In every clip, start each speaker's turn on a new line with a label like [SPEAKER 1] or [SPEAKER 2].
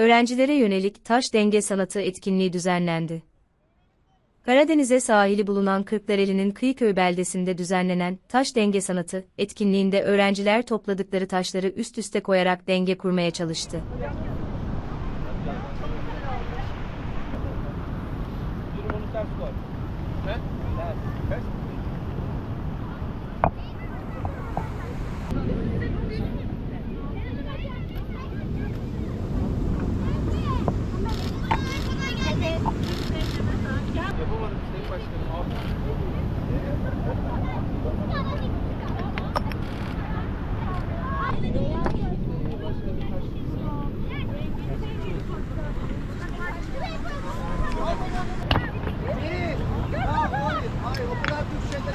[SPEAKER 1] öğrencilere yönelik taş denge sanatı etkinliği düzenlendi. Karadeniz'e sahili bulunan Kırklareli'nin Kıyıköy beldesinde düzenlenen taş denge sanatı etkinliğinde öğrenciler topladıkları taşları üst üste koyarak denge kurmaya çalıştı.
[SPEAKER 2] Sayın Başkanım. Abi. Hayır,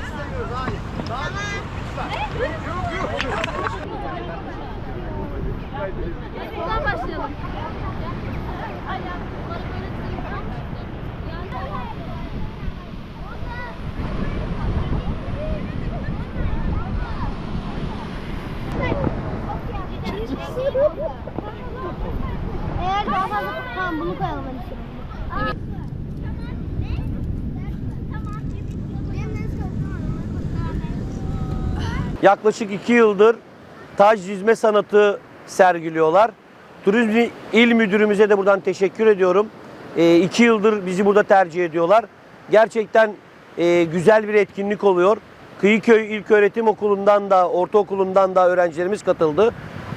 [SPEAKER 2] istemiyoruz. Hayır. Daha
[SPEAKER 3] Buradan başlayalım. Daha fazla tamam bunu koyalım hadi.
[SPEAKER 4] Yaklaşık iki yıldır taş yüzme sanatı sergiliyorlar. Turizm İl Müdürümüze de buradan teşekkür ediyorum. E, iki yıldır bizi burada tercih ediyorlar. Gerçekten e, güzel bir etkinlik oluyor. Kıyıköy İlköğretim Okulu'ndan da, ortaokulundan da öğrencilerimiz katıldı.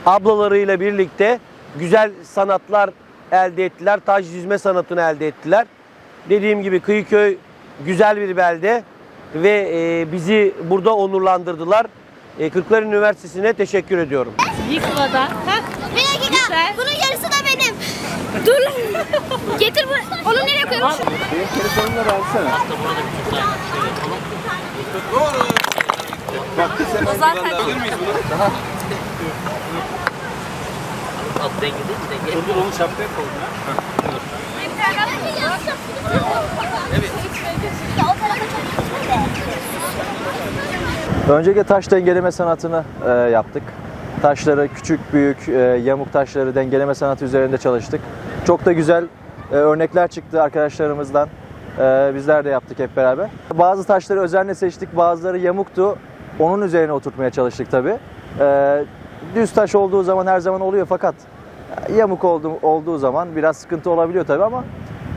[SPEAKER 4] Ablalarıyla birlikte güzel sanatlar elde ettiler. Taş yüzme sanatını elde ettiler. Dediğim gibi Kıyıköy güzel bir belde ve e, bizi burada onurlandırdılar. E, Kırklar Üniversitesi'ne teşekkür ediyorum.
[SPEAKER 5] Yıkmadan. Ha?
[SPEAKER 3] Bir dakika.
[SPEAKER 5] Güzel.
[SPEAKER 3] Bunun yarısı da benim. Dur. Getir bunu. Onu nereye koyalım?
[SPEAKER 2] Benim telefonumu da alsana. Bak bir sen
[SPEAKER 5] O zaten
[SPEAKER 2] Dur onu şapkaya koy.
[SPEAKER 6] Öncelikle taş dengeleme sanatını e, yaptık. Taşları küçük büyük e, yamuk taşları dengeleme sanatı üzerinde çalıştık. Çok da güzel e, örnekler çıktı arkadaşlarımızdan. E, bizler de yaptık hep beraber. Bazı taşları özenle seçtik, bazıları yamuktu. Onun üzerine oturtmaya çalıştık tabii. E, düz taş olduğu zaman her zaman oluyor fakat yamuk olduğu, olduğu zaman biraz sıkıntı olabiliyor tabii ama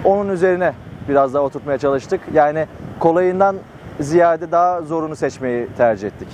[SPEAKER 6] onun üzerine biraz daha oturtmaya çalıştık. Yani kolayından ziyade daha zorunu seçmeyi tercih ettik.